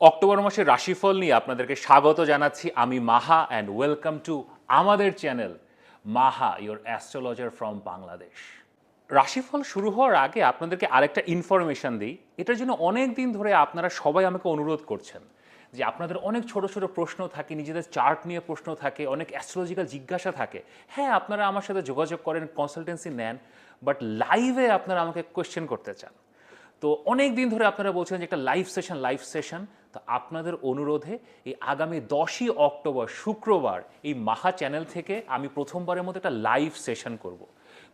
October মাসের রাশিফল নিয়ে আপনাদেরকে স্বাগত জানাচ্ছি। আমি মাহা অ্যান্ড ওয়েলকাম টু আমাদের channel Maha your astrologer from Bangladesh রাশিফল শুরু হওয়ার আগে আপনাদেরকে আরেকটা ইনফরমেশন দিই। এটার জন্য অনেক দিন ধরে আপনারা সবাই আমাকে অনুরোধ করছেন যে আপনাদের অনেক ছোট ছোট প্রশ্ন থাকে, নিজেদের চার্ট নিয়ে প্রশ্ন থাকে, অনেক অ্যাস্ট্রোলজিক্যাল জিজ্ঞাসা থাকে। হ্যাঁ আপনারা আমার সাথে যোগাযোগ করেন কনসালটেন্সি নেন বাট লাইভে আপনারা আমাকে কোয়েশ্চেন করতে চান। তো অনেক দিন ধরে আপনারা বলছেন যে একটা লাইভ সেশন লাইভ সেশন তো আপনাদের অনুরোধে এই আগামী দশই অক্টোবর, শুক্রবার এই মাহা চ্যানেল থেকে আমি প্রথমবারের মতো একটা লাইভ সেশন করব।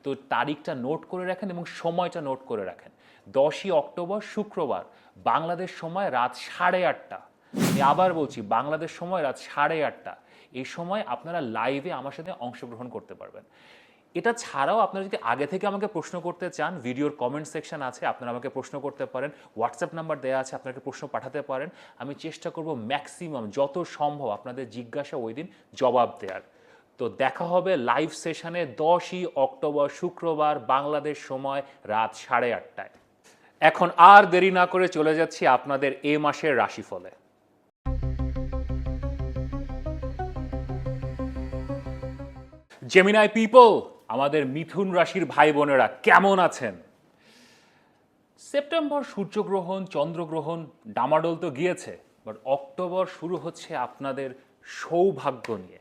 তো তারিখটা নোট করে রাখেন এবং সময়টা নোট করে রাখেন। দশই অক্টোবর, শুক্রবার, বাংলাদেশ সময় রাত সাড়ে আটটা। আমি আবার বলছি, বাংলাদেশ সময় রাত সাড়ে আটটা। এই সময় আপনারা লাইভে আমার সাথে অংশগ্রহণ করতে পারবেন। এটা ছাড়াও আপনারা যদি আগে থেকে আমাকে প্রশ্ন করতে চান, ভিডিওর কমেন্ট সেকশন আছে, আপনারা আমাকে প্রশ্ন করতে পারেন হোয়াটসঅ্যাপ নাম্বার দেওয়া আছে, আপনাকে প্রশ্ন পাঠাতে পারেন। আমি চেষ্টা করব ম্যাক্সিমাম যত সম্ভব আপনাদের জিজ্ঞাসা ওই দিন জবাব দেওয়ার তো দেখা হবে লাইভ সেশনে দশই অক্টোবর শুক্রবার, বাংলাদেশ সময় রাত সাড়ে আটটায়। এখন আর দেরি না করে চলে যাচ্ছি আপনাদের এ মাসের রাশিফলে। জেমিনাই পিপল আমাদের মিথুন রাশির ভাই বোনেরা কেমন আছেন? সেপ্টেম্বর সূর্যগ্রহণ, চন্দ্রগ্রহণ, ডামাডোল তো গিয়েছে বাট অক্টোবর শুরু হচ্ছে আপনাদের সৌভাগ্য নিয়ে।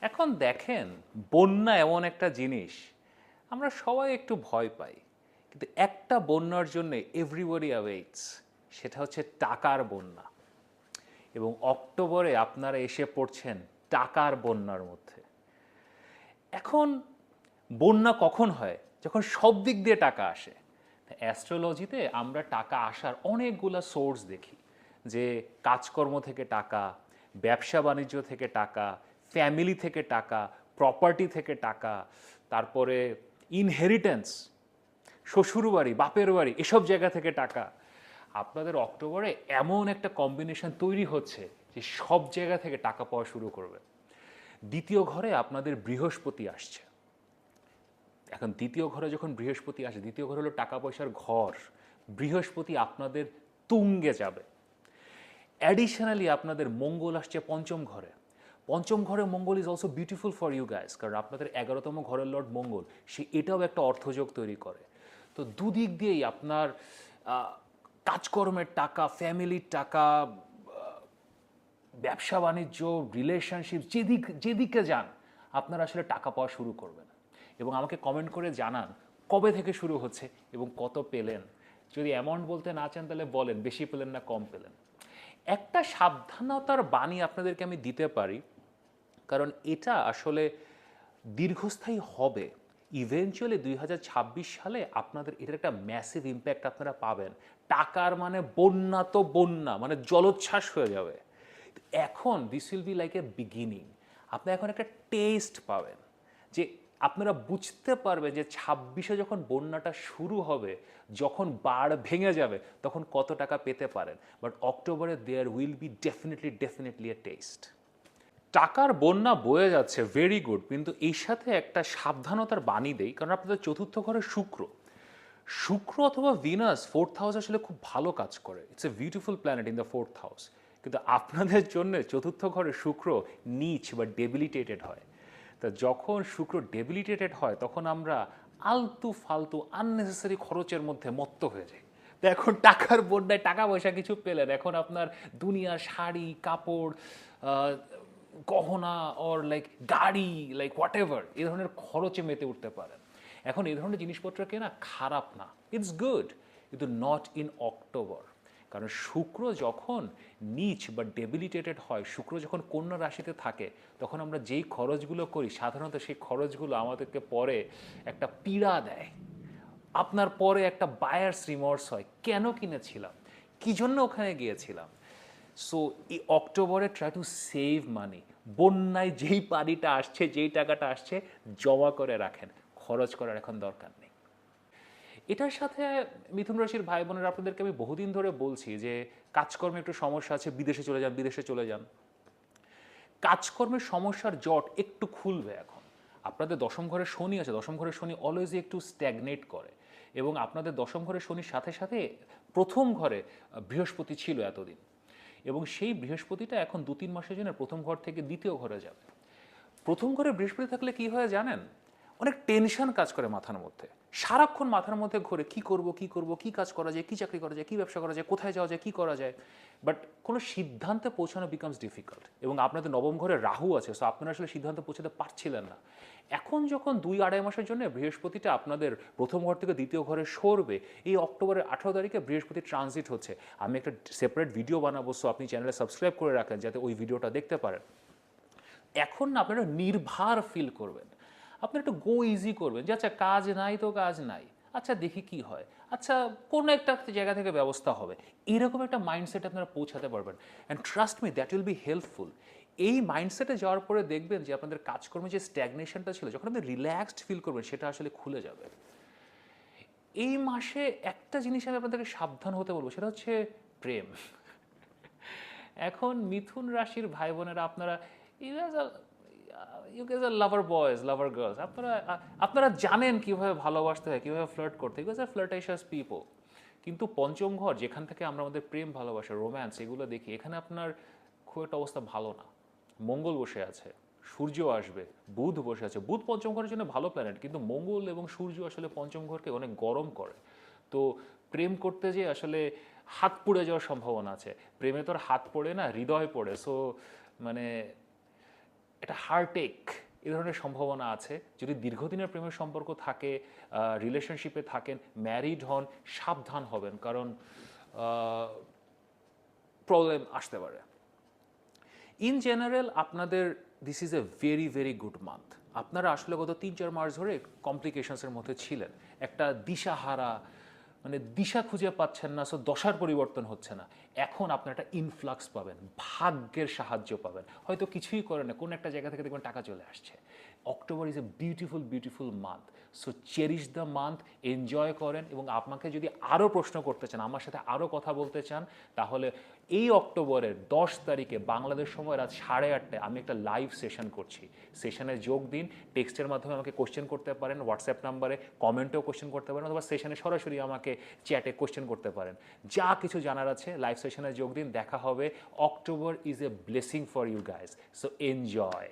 এখন দেখেন, বন্যা এমন একটা জিনিস, আমরা সবাই একটু ভয় পাই, কিন্তু একটা বন্যার জন্য এভরিবডি অ্যাওয়েটস সেটা হচ্ছে টাকার বন্যা। এবং অক্টোবরে আপনারা এসে পড়ছেন টাকার বন্যার মধ্যে। এখন বন্যা কখন হয়? যখন সব দিক দিয়ে টাকা আসে। অ্যাস্ট্রোলজিতে আমরা টাকা আসার অনেকগুলো সোর্স দেখি। যে কাজকর্ম থেকে টাকা, ব্যবসা বাণিজ্য থেকে টাকা ফ্যামিলি থেকে টাকা প্রপার্টি থেকে টাকা, তারপরে ইনহেরিটেন্স শ্বশুরবাড়ি, বাপের বাড়ি, এসব জায়গা থেকে টাকা। আপনাদের অক্টোবরে এমন একটা কম্বিনেশন তৈরি হচ্ছে যে সব জায়গা থেকে টাকা পাওয়া শুরু করবে। দ্বিতীয় ঘরে আপনাদের বৃহস্পতি আসছে। এখন দ্বিতীয় ঘরে যখন বৃহস্পতি আসে, দ্বিতীয় ঘর হলো টাকা পয়সার ঘর, বৃহস্পতি আপনাদের তুঙ্গে যাবে। অ্যাডিশনালি আপনাদের মঙ্গল আসছে পঞ্চম ঘরে। পঞ্চম ঘরে Mangal is also beautiful for you guys কারণ আপনাদের এগারোতম ঘরের লর্ড মঙ্গল, সে এটাও একটা অর্থযোগ তৈরি করে। তো দুদিক দিয়েই আপনার কাজকর্মের টাকা ফ্যামিলির টাকা ব্যবসা, বাণিজ্য রিলেশনশিপ যেদিক যেদিকে যান, আপনারা আসলে টাকা পাওয়া শুরু করবেন। এবং আমাকে কমেন্ট করে জানান, কবে থেকে শুরু হচ্ছে এবং কত পেলেন? যদি অ্যামাউন্ট বলতে না চান, তাহলে বলেন, বেশি পেলেন না কম পেলেন। একটা সাবধানতার বাণী আপনাদেরকে আমি দিতে পারি, কারণ এটা আসলে দীর্ঘস্থায়ী হবে। ইভেনচুয়ালি দুই হাজার ছাব্বিশ সালে আপনাদের এটার একটা ম্যাসিভ ইম্প্যাক্ট আপনারা পাবেন। টাকার মানে বন্যা তো বন্যা মানে জলোচ্ছ্বাস হয়ে যাবে। এখন this will be like a beginning আপনি এখন একটা টেস্ট পাবেন যে আপনারা বুঝতে পারবেন যে ছাব্বিশে যখন বন্যাটা শুরু হবে, যখন বাড় ভেঙে যাবে, তখন কত টাকা পেতে পারেন। বাট অক্টোবরে there will be definitely definitely a test টাকার বন্যা বয়ে যাচ্ছে ভেরি গুড কিন্তু এর সাথে একটা সাবধানতার বাণী দেই, কারণ আপনাদের চতুর্থ ঘরে শুক্র। শুক্র অথবা ভিনাস ফোর্থ হাউস আসলে খুব ভালো কাজ করে। It's a beautiful planet in the fourth house কিন্তু আপনাদের জন্য চতুর্থ ঘরে শুক্র নিচ বা ডেবিলিটেটেড হয়। তা যখন শুক্র ডেবিলিটেটেড হয়, তখন আমরা আলতু ফালতু আননেসেসারি খরচের মধ্যে মত্ত হয়ে যাই। তো এখন টাকার বন্যায় টাকা পয়সা কিছু পেলেন। এখন আপনার দুনিয়া, শাড়ি, কাপড় গহনা অর লাইক গাড়ি লাইক হোয়াট এভার এই ধরনের খরচে মেতে উঠতে পারেন। এখন এই ধরনের জিনিসপত্র কেনা খারাপ না। ইটস গুড কিন্তু নট ইন অক্টোবর কারণ শুক্র যখন নিচ বা ডেবিলিটেটেড হয়, শুক্র যখন কন্যা রাশিতে থাকে, তখন আমরা যেই খরচগুলো করি, সাধারণত সেই খরচগুলো আমাদেরকে পরে একটা পীড়া দেয়। আপনার পরে একটা বায়ার্স রিমর্স হয়। কেন কিনেছিলাম? কি জন্য ওখানে গিয়েছিলাম? সো এই অক্টোবরে ট্রাই টু সেভ মানি বন্যায় যেই পানিটা আসছে, যেই টাকাটা আসছে, জমা করে রাখেন। খরচ করার এখন দরকার নেই। এটার সাথে মিথুন রাশির ভাই বোনেরা আপনাদেরকে আমি বহুদিন ধরে বলছি যে কাজকর্মে একটু সমস্যা আছে, বিদেশে চলে যান, বিদেশে চলে যান। কাজকর্মের সমস্যার জট একটু খুলবে এখন। আপনাদের দশম ঘরে শনি আছে, দশম ঘরে শনি অলওয়েজই একটু স্ট্যাগনেট করে। এবং আপনাদের দশম ঘরে শনির সাথে সাথে প্রথম ঘরে বৃহস্পতি ছিল এতদিন। এবং সেই বৃহস্পতিটা এখন দু তিন মাসের জন্য প্রথম ঘর থেকে দ্বিতীয় ঘরে যাবে। প্রথম ঘরে বৃহস্পতি থাকলে কি হয় জানেন? অনেক টেনশন কাজ করে মাথার মধ্যে। সারাক্ষণ মাথার মধ্যে ঘুরে কি করব কি করব, কি কাজ করা যায়, কি চাকরি করা যায়, কি ব্যবসা করা যায়, কোথায় যাওয়া যায়, কি করা যায়? বাট কোনো সিদ্ধান্তে পৌঁছানো বিকামস ডিফিকাল্ট এবং আপনাদের নবম ঘরে রাহু আছে সো আপনারা আসলে সিদ্ধান্তে পৌঁছাতে পারছিলেন না। এখন যখন দুই আড়াই মাসের জন্য বৃহস্পতিটা আপনাদের প্রথম ঘর থেকে দ্বিতীয় ঘরে সরবে, এই অক্টোবরের আঠারো তারিখে বৃহস্পতি ট্রানজিট হচ্ছে। আমি একটা সেপারেট ভিডিও বানাবো সো আপনি চ্যানেলে সাবস্ক্রাইব করে রাখেন, যাতে ওই ভিডিওটা দেখতে পারেন। এখন না আপনারা নির্ভার ফিল করবেন। আপনারা একটু গো ইজি করবেন যে আচ্ছা কাজ নাই তো কাজ নাই। আচ্ছা দেখি কি হয়। আচ্ছা কোনো একটা জায়গা থেকে ব্যবস্থা হবে। এরকম একটা মাইন্ডসেট আপনারা পৌঁছাতে পারবেন। And trust me that will be helpful এই মাইন্ডসেটে যাওয়ার পরে দেখবেন যে, আপনাদের কাজকর্মে যে স্ট্যাগনেশনটা ছিল, যখন আপনি রিল্যাক্সড ফিল করবেন, সেটা আসলে খুলে যাবে। এই মাসে একটা জিনিস আমি আপনাদেরকে সাবধান হতে বলব, সেটা হচ্ছে প্রেম। এখন মিথুন রাশির ভাই বোনেরা আপনারা you you guys are lover boys lover girls আপনারা আপনারা জানেন কীভাবে ভালোবাসতে হয়, কীভাবে ফ্লার্ট করতে you guys are flirtatious people কিন্তু পঞ্চম ঘর, যেখান থেকে আমরা আমাদের প্রেম ভালোবাসা রোম্যান্স এগুলো দেখি, এখানে আপনার খুব একটা অবস্থা ভালো না। মঙ্গল বসে আছে, সূর্য আসবে, বুধ বসে আছে। বুধ পঞ্চম ঘরের জন্য ভালো প্ল্যানেট কিন্তু মঙ্গল এবং সূর্য আসলে পঞ্চম ঘরকে অনেক গরম করে। তো প্রেম করতে যে আসলে হাত পুড়ে যাওয়ার সম্ভাবনা আছে। প্রেমে তো আর হাত পড়ে না, হৃদয় পড়ে। সো মানে এটা হার্টেক এ ধরনের সম্ভাবনা আছে। যদি দীর্ঘদিনের প্রেমের সম্পর্ক থাকে রিলেশনশিপে থাকেন ম্যারিড হন, সাবধান হবেন, কারণ প্রবলেম আসতে পারে। ইন জেনারেল আপনাদের this is a very very good month আপনারা আসলে গত তিন চার মাস ধরে কমপ্লিকেশনসের মধ্যে ছিলেন। একটা দিশাহারা মানে দিশা খুঁজে পাচ্ছেন না, সো দশার পরিবর্তন হচ্ছে না। এখন আপনার একটা ইনফ্লাক্স পাবেন, ভাগ্যের সাহায্য পাবেন। হয়তো কিছুই করে না, কোনো একটা জায়গা থেকে দেখবেন টাকা চলে আসছে। October is a beautiful beautiful month so cherish the month enjoy করেন এবং আপনাকে যদি আরও প্রশ্ন করতে চান, আমার সাথে আরও কথা বলতে চান, তাহলে এই অক্টোবরের দশ তারিখে বাংলাদেশ সময় রাত সাড়ে আটটায় আমি একটা লাইভ সেশন করছি। সেশনে যোগ দিন টেক্সটের মাধ্যমে আমাকে কোশ্চেন করতে পারেন হোয়াটসঅ্যাপ নাম্বারে কমেন্টেও কোশ্চেন করতে পারেন, অথবা সেশনে সরাসরি আমাকে চ্যাটে কোশ্চেন করতে পারেন। যা কিছু জানার আছে লাইভ সেশনে যোগ দিন, দেখা হবে। October is a blessing for you guys so enjoy